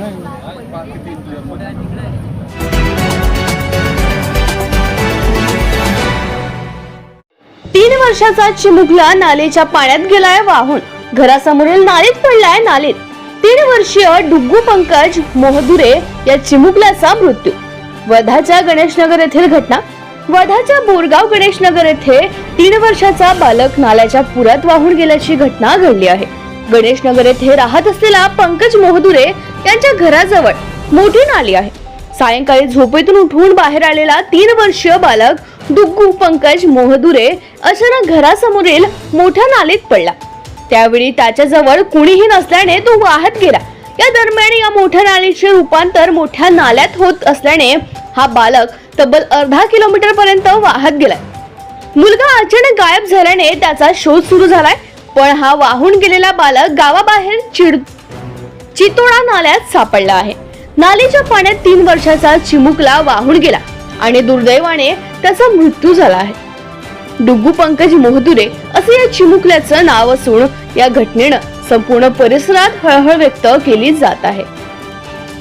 तीन वर्षाचा चिमुकला नालेच्या पाण्यात गेलाय वाहून. घरासमोरील नालीत पडलाय नालीत. तीन वर्षीय डुग्गू पंकज मोहदुरे या चिमुकल्याचा मृत्यू. वर्धाच्या गणेशनगर येथील घटना. वर्धाच्या बोरगाव गणेशनगर येथे तीन वर्षाचा बालक नाल्याच्या पुरात वाहून गेल्याची घटना घडली आहे. गणेशनगर येथे राहत असलेला पंकज मोहदुरे यांच्या घराजवळ मोठी नाली आहे. सायंकाळी झोपेतून उठून बाहेर आलेला तीन वर्षीय बालक दुग्गू पंकज मोहदुरे अचानक घरासमोरील मोठ्या नालीत पडला. त्यावेळी त्याच्याजवळ कुणीही नसल्याने तो वाहत गेला. या दरम्यान या मोठ्या नालीचे रूपांतर मोठ्या नाल्यात होत असल्याने हा बालक तब्बल अर्धा किलोमीटर पर्यंत वाहत गेलाय मुलगा अचानक गायब झाल्याने त्याचा शोध सुरू झालाय पण हा वाहून गेलेला बालक गावाबाहेर चिड चितोडा नाल्यात सापडला आहे. नालीच्या पाण्यात तीन वर्षाचा चिमुकला वाहून गेला आणि दुर्दैवाने त्याचा मृत्यू झाला आहे. डुग्गू पंकज मोहदुरे असे या चिमुकल्याचं नाव असून या घटनेनं संपूर्ण परिसरात हळहळ व्यक्त केली जात आहे.